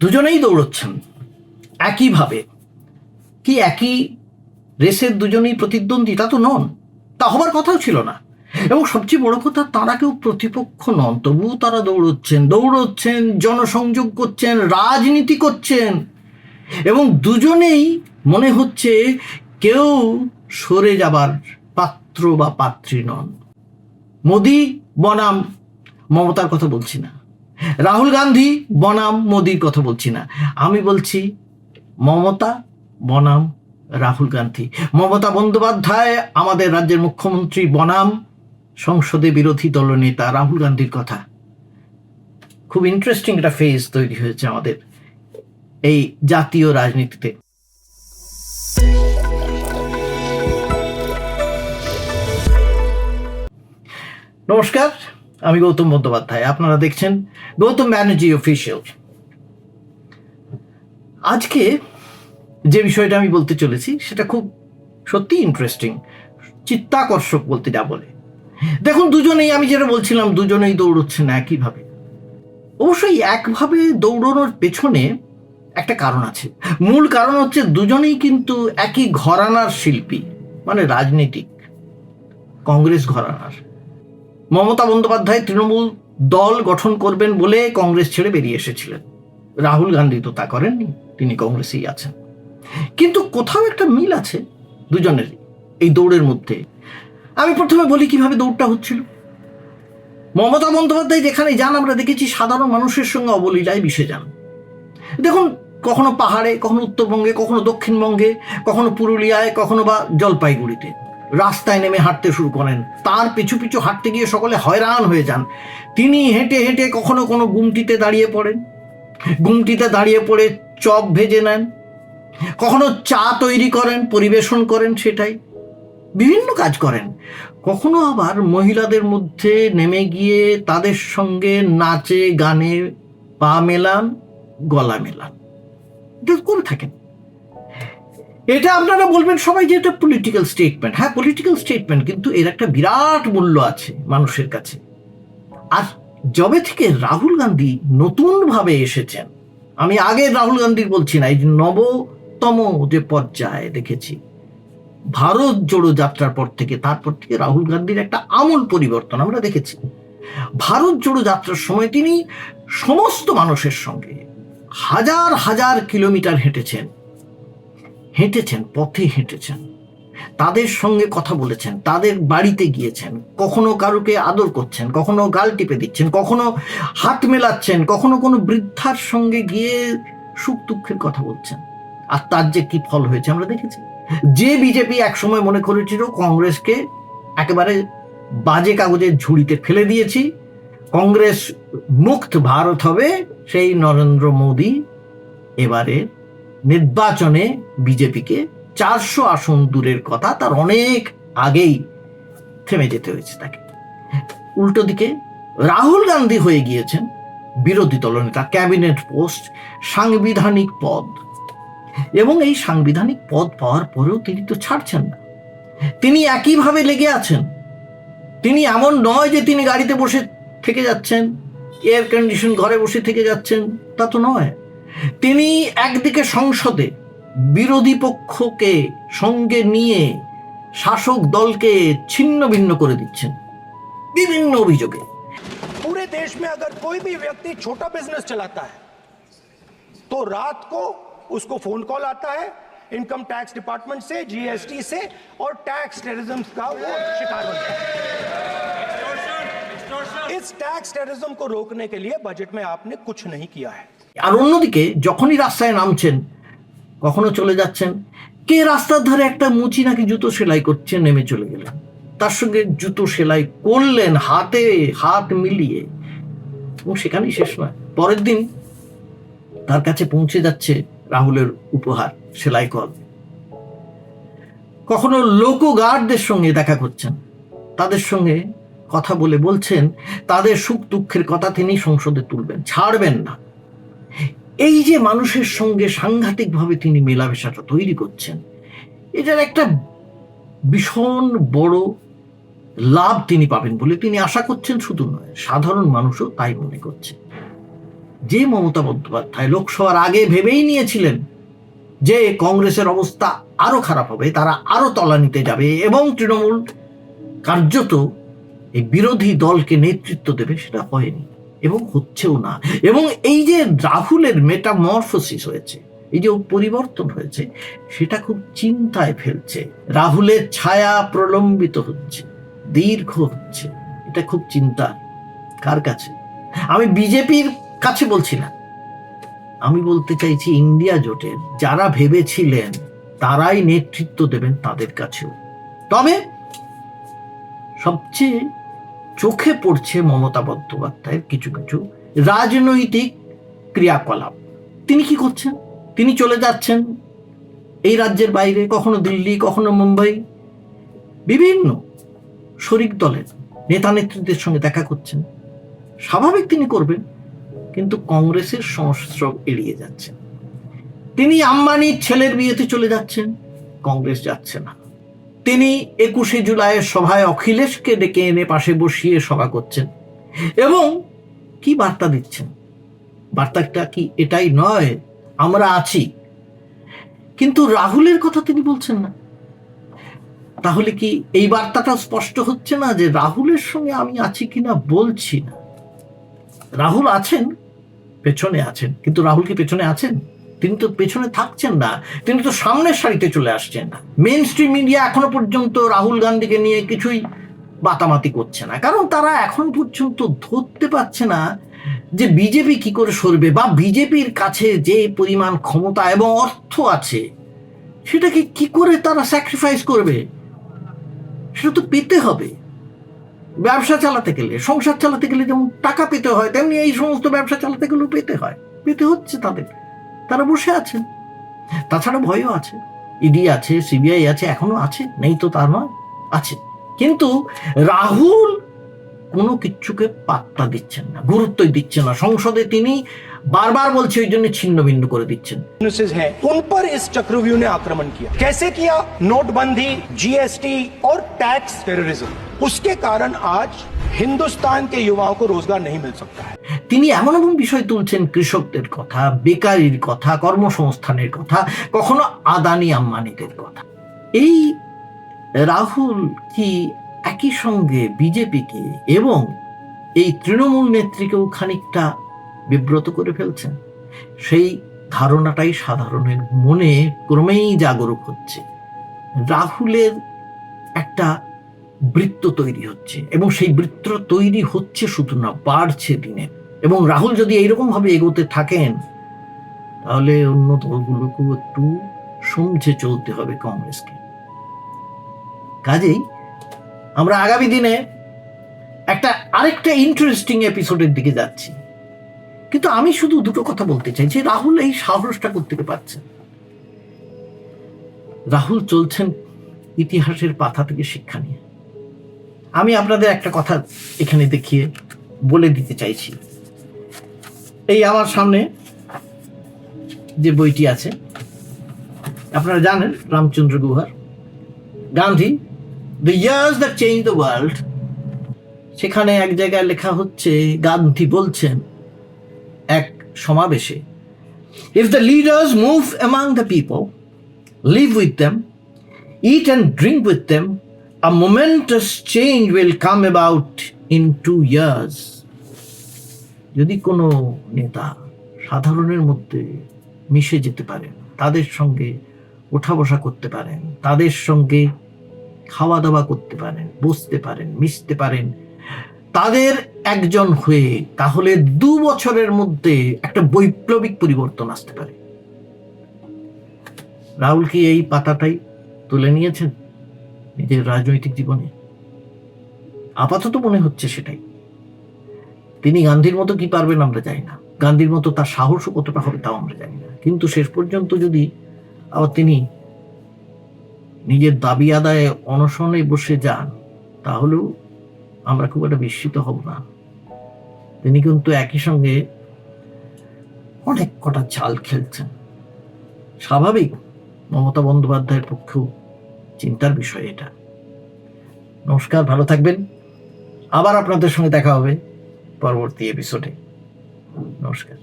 দুজনেই দৌড়চ্ছেন। একইভাবে কি একই রেসের দুজনেই প্রতিদ্বন্দ্বী? তা তো নন। তা হবার কথাও ছিল না। এবং সবচেয়ে বড় কথা, তারা কেউ প্রতিপক্ষ নন, তবুও তারা দৌড়চ্ছেন দৌড়চ্ছেন, জনসংযোগ করছেন, রাজনীতি করছেন। এবং দুজনেই মনে হচ্ছে কেউ সরে যাবার পাত্র বা পাত্রী নন। মোদি, বনাম, মমতার কথা বলছি না। রাহুল গান্ধী, বনাম মোদির কথা বলছি না। আমি বলছি মমতা, বনাম, রাহুল গান্ধী। মমতা বন্দ্যোপাধ্যায়, আমাদের রাজ্যের মুখ্যমন্ত্রী বনাম, সংসদে বিরোধী দলনেতা রাহুল গান্ধীর কথা। খুব ইন্টারেস্টিং একটা ফেজ তৈরি হয়েছে আমাদের এই জাতীয় রাজনীতিতে। নমস্কার। আমি গৌতম বন্দ্যোপাধ্যায়, আপনারা দেখছেন গৌতম ব্যানার্জি অফিসিয়াল আজকে যে বিষয়টা আমি বলতে চলেছি, সেটা খুব সত্যি ইন্টারেস্টিং চিত্তাকর্ষক বলতে যা বলে। দেখুন, দুজনেই, আমি যেটা বলছিলাম, দুজনেই দৌড়চ্ছেন একইভাবে। অবশ্যই একভাবে দৌড়নোর পেছনে একটা কারণ আছে। মূল কারণ হচ্ছে দুজনেই কিন্তু একই ঘরানার শিল্পী মানে রাজনীতিক, কংগ্রেস ঘরানার। মমতা বন্দ্যোপাধ্যায় তৃণমূল দল গঠন করবেন বলে কংগ্রেস ছেড়ে বেরিয়ে এসেছিলেন। রাহুল গান্ধী তো তা করেননি, তিনি কংগ্রেসেই আছেন। কিন্তু কোথাও একটা মিল আছে দুজনের এই দৌড়ের মধ্যে। আমি প্রথমে বলি কীভাবে দৌড়টা হচ্ছিল। মমতা বন্দ্যোপাধ্যায় যেখানে যান, আমরা দেখেছি সাধারণ মানুষের সঙ্গে অবলীলায় মিশে যান। দেখুন, কখনো পাহাড়ে, কখনো উত্তরবঙ্গে, কখনো দক্ষিণবঙ্গে, কখনো পুরুলিয়ায়, কখনো বা জলপাইগুড়িতে। রাস্তায় নেমে হাঁটতে শুরু করেন। তার পিছু পিছু হাঁটতে গিয়ে সকলে হয়রান হয়ে যান। তিনি হেঁটে হেঁটে কখনো কোনো গুমটিতে দাঁড়িয়ে পড়েন। গুমটিতে দাঁড়িয়ে পড়ে চপ ভেজে নেন। কখনো চা তৈরি করেন, পরিবেশন করেন সেটাই। বিভিন্ন কাজ করেন। কখনো আবার মহিলাদের মধ্যে নেমে গিয়ে তাদের সঙ্গে নাচে, গানে পা মেলান, গলা মেলান। এটা করে থাকেন। এটা আপনারা বলবেন সবাই যে এটা পলিটিক্যাল স্টেটমেন্ট হ্যাঁ পলিটিক্যাল স্টেটমেন্ট কিন্তু এর একটা বিরাট মূল্য আছে মানুষের কাছে। আর যবে থেকে রাহুল গান্ধী নতুনভাবে এসেছেন, আমি আগে রাহুল গান্ধীর বলছি না, এই নবতম যে পর্যায়ে দেখেছি, ভারত জোড়ো যাত্রার পর থেকে, তারপর থেকে রাহুল গান্ধীর একটা আমূল পরিবর্তন আমরা দেখেছি। ভারত জোড়ো যাত্রার সময় তিনি সমস্ত মানুষের সঙ্গে হাজার হাজার কিলোমিটার হেঁটেছেন। হেঁটেছেন পথে হেঁটেছেন। তাদের সঙ্গে কথা বলেছেন, তাদের বাড়িতে গিয়েছেন, কখনো কারুকে আদর করছেন, কখনো গাল টিপে দিচ্ছেন, কখনো হাত মেলাচ্ছেন, কখনো কোনো বৃদ্ধার সঙ্গে গিয়ে সুখ দুঃখের কথা বলছেন। আর তার যে কি ফল হয়েছে আমরা দেখেছি। যে বিজেপি একসময় মনে করেছিল, কংগ্রেসকে একেবারে বাজে কাগজের ঝুড়িতে ফেলে দিয়েছি, কংগ্রেস মুক্ত ভারত হবে, সেই নরেন্দ্র মোদী এবারে নির্বাচনে বিজেপিকে চারশো আসন দূরের কথা তার অনেক আগেই থেমে যেতে হয়েছে তাকে। উল্টো দিকে রাহুল গান্ধী হয়ে গিয়েছেন বিরোধী দলনেতা, ক্যাবিনেট পোস্ট, সাংবিধানিক পদ। এবং এই সাংবিধানিক পদ পাওয়ার পরেও তিনি তো ছাড়ছেন না। তিনি একইভাবে লেগে আছেন। তিনি এমন নয় যে তিনি গাড়িতে বসে থেকে যাচ্ছেন এয়ার কন্ডিশন ঘরে বসে থেকে যাচ্ছেন, তা তো নয়। তিনি একদিকে সংসদে বিরোধী পক্ষকে সঙ্গে নিয়ে শাসক দলকে ছিন্ন ভিন্ন করে দিচ্ছেন বিভিন্ন অভিযোগে पूरे देश में अगर कोई भी व्यक्ति छोटा बिजनेस चलाता है तो रात को उसको फोन कॉल आता है इनकम टैक्स डिपार्टमेंट से जीएसटी से और टैक्स टेररिज्म का वो शिकार बनता है इस टैक्स टेररिज्म को रोकने के लिए बजट में आपने कुछ नहीं किया है আর অন্যদিকে যখনই রাস্তায় নামছেন, কখনো চলে যাচ্ছেন, কে রাস্তার ধারে একটা মুচি নাকি জুতো সেলাই করছে, নেমে চলে গেলেন। তার সঙ্গে জুতো সেলাই করলেন হাতে, হাত মিলিয়ে। এবং সেখানেই শেষ নয়, পরের দিন তার কাছে পৌঁছে যাচ্ছে রাহুলের উপহার, সেলাই কল। কখনো লোক গার্ডদের সঙ্গে দেখা করছেন, তাদের সঙ্গে কথা বলে বলছেন, তাদের সুখ দুঃখের কথা তিনি সংসদে তুলবেন, ছাড়বেন না। এই যে মানুষের সঙ্গে সাংঘাতিকভাবে তিনি মেলামেশাটা তৈরি করছেন, এটার একটা ভীষণ বড় লাভ তিনি পাবেন বলে তিনি আশা করছেন শুধু নয়, সাধারণ মানুষও তাই মনে করছে। যে মমতা বন্দ্যোপাধ্যায় লোকসভার আগে ভেবেই নিয়েছিলেন যে কংগ্রেসের অবস্থা আরও খারাপ হবে, তারা আরও তলানিতে যাবে এবং তৃণমূল কার্যত এই বিরোধী দলকে নেতৃত্ব দেবে, সেটা হয়নি। এবং হচ্ছেও না। এবং এই যে রাহুলের মেটামরফোসিস হয়েছে, এই যে পরিবর্তন হয়েছে, সেটা খুব চিন্তায় ফেলছে। রাহুলের ছায়া প্রলম্বিত হচ্ছে, দীর্ঘ হচ্ছে, এটা খুব চিন্তা। কার কাছে? আমি বিজেপির কাছে বলছি না। আমি বলতে চাইছি ইন্ডিয়া জোটের, যারা ভেবেছিলেন তারাই নেতৃত্ব দেবেন তাদের কাছেও। তবে সবচেয়ে চোখে পড়ছে মমতা বন্দ্যোপাধ্যায়ের কিছু কিছু রাজনৈতিক ক্রিয়াকলাপ। তিনি কি করছেন? তিনি চলে যাচ্ছেন এই রাজ্যের বাইরে, কখনো দিল্লি, কখনো মুম্বাই। বিভিন্ন শরিক দলের নেতা নেতৃত্বের সঙ্গে দেখা করছেন। স্বাভাবিক তিনি করবেন, কিন্তু কংগ্রেসের সংস্র এড়িয়ে যাচ্ছেন। তিনি আম্বানির ছেলের বিয়েতে চলে যাচ্ছেন, কংগ্রেস যাচ্ছে না। তিনি একুশে জুলাইয়ের সভায় অখিলেশকে ডেকে এনে পাশে বসিয়ে সভা করছেন। এবং কি বার্তা দিচ্ছেন? বার্তাটা কি এটাই নয়, আমরা আছি। কিন্তু রাহুলের কথা তিনি বলছেন না। তাহলে কি এই বার্তাটা স্পষ্ট হচ্ছে না যে রাহুলের সঙ্গে আমি আছি কিনা বলছি না? রাহুল আছেন, পেছনে আছেন। কিন্তু রাহুল কি পেছনে আছেন? তিনি তো পেছনে থাকছেন না, তিনি তো সামনের সারিতে চলে আসছেন না। মেন স্ট্রিম মিডিয়া এখনও পর্যন্ত রাহুল গান্ধীকে নিয়ে কিছুই বাতামাতি করছে না। কারণ তারা এখন পর্যন্ত ধরতে পারছে না যে বিজেপি কি করে সরবে বা বিজেপির কাছে যে পরিমাণ ক্ষমতা এবং অর্থ আছে, সেটাকে কি করে তারা স্যাক্রিফাইস করবে? সেটা তো পেতে হবে। ব্যবসা চালাতে গেলে, সংসার চালাতে গেলে যেমন টাকা পেতে হয়, তেমনি এই সমস্ত ব্যবসা চালাতে গেলেও পেতে হয়। পেতে হচ্ছে তাদের। তারা বসে আছেন তাছাড়া ভয়ও আছে। ইডি আছে সিবিআই আছে, এখনও আছে। নেই তো তা নয়, আছে। কিন্তু রাহুল কোনো কিচ্ছুকে পাত্তা দিচ্ছেন না, গুরুত্বই দিচ্ছেন না। সংসদে তিনি বারবার বলছে ওই জন্য ছিন্ন ভিন্ন করে দিচ্ছেন businesses हैं उन पर इस चक्रव्यूह ने आक्रमण किया कैसे किया नोटबंदी जीएसटी और टैक्स टेररिज्म उसके कारण आज हिंदुस्तान के युवाओं को रोजगार नहीं मिल सकता है তিনি এমন এমন বিষয় তুলছেন কৃষকদের কথা বেকারির কথা কর্মসংস্থানের কথা কখনো আদানি আম্বানিদের কথা এই রাহুল কি একই সঙ্গে বিজেপিকে এবং এই তৃণমূল নেত্রীকেও খানিকটা বিব্রত করে ফেলছেন সেই ধারণাটাই সাধারণের মনে ক্রমেই জাগরুক হচ্ছে। রাহুলের একটা বৃত্ত তৈরি হচ্ছে এবং সেই বৃত্ত তৈরি হচ্ছে শুধু না, বাড়ছে দিনে। এবং রাহুল যদি এইরকম ভাবে এগোতে থাকেন, তাহলে অন্য দলগুলোকেও একটু সমঝে চলতে হবে কংগ্রেসকে। কাজেই আমরা আগামী দিনে একটা আরেকটা ইন্টারেস্টিং এপিসোডের দিকে যাচ্ছি। কিন্তু আমি শুধু দুটো কথা বলতে চাই, যে রাহুল এই সাহসটা করতে পারছেন রাহুল চলছেন ইতিহাসের পাতা থেকে শিক্ষা নিয়ে। আমি আপনাদের একটা কথা এখানে দেখিয়ে বলে দিতে চাইছি। এই আমার সামনে যে বইটি আছে, আপনারা জানেন রামচন্দ্র গুহার। Gandhi the years that change the world সেখানে এক জায়গায় লেখা হচ্ছে, গান্ধী বলছেন সমাবেশে if the leaders move among the people live with them eat and drink with them, a momentous change will come about in two years. যদি কোনো নেতা সাধারণের মধ্যে মিশে যেতে পারেন তাদের সঙ্গে ওঠা বসা করতে পারেন তাদের সঙ্গে খাওয়া দাওয়া করতে পারেন বসতে পারেন মিশতে পারেন তাদের একজন হয়ে তাহলে দু বছরের মধ্যে একটা বৈপ্লবিক পরিবর্তন আসতে পারে। রাহুল কি এই পাতাটাই তুলে নিয়েছেন নিজের রাজনৈতিক জীবনে? আপাতত মনে হচ্ছে সেটাই। তিনি গান্ধীর মতো কি পারবেন আমরা জানি না। গান্ধীর মতো তার সাহসও কতটা হবে তাও আমরা জানি না। কিন্তু শেষ পর্যন্ত যদি আবার তিনি নিজের দাবি আদায়ে অনশনে বসে যান, তাহলেও আমরা খুব একটা বিস্মিত হব না। তিনি কিন্তু একই সঙ্গে অনেক কটা চাল খেলছেন। স্বাভাবিক, মমতা বন্দ্যোপাধ্যায়ের পক্ষেও চিন্তার বিষয় এটা। নমস্কার, ভালো থাকবেন। আবার আপনাদের সঙ্গে দেখা হবে পরবর্তী এপিসোডে নমস্কার।